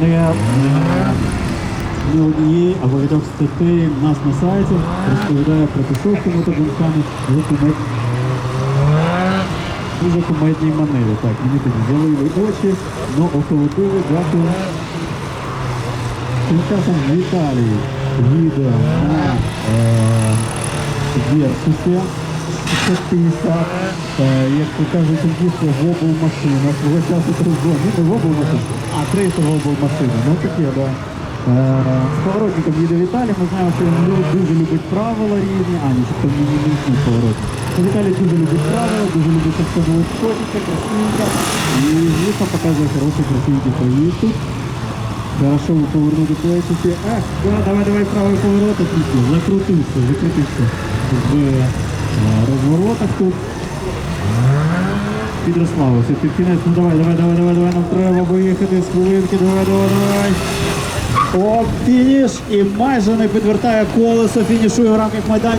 не, не однієї, а ну багатьох е, ну, статей в нас на сайті розповідає про тусовку мотобунками в дуже кумедній манері. Так, мені тоді залили очі, ну, но охолодили, дякую. Тим часом в Італії відео на е, є сусід. 150, е, як то кажуть, дійсно в облмашина. Свого часу три зони, не в облмашина, а три в облмашина. Ну таке, да. Е, Сковородником їде Віталій, ми знаємо, що він дуже любить правила різні, а ні, що це не міцні сковородник. Віталій дуже любить правила, дуже любить, щоб все було красивенько. І звісно показує хороші красиві проїзди. Хорошо ви повернули плечі. Ах, давай, давай правий поворот, закрутився, закрутився розворотах тут. Підрославився під кінець. Ну давай, давай, давай, давай, давай, нам треба виїхати з хвилинки, давай, давай, давай. Оп, фініш! І майже не підвертає колесо, фінішує в рамках майданчика.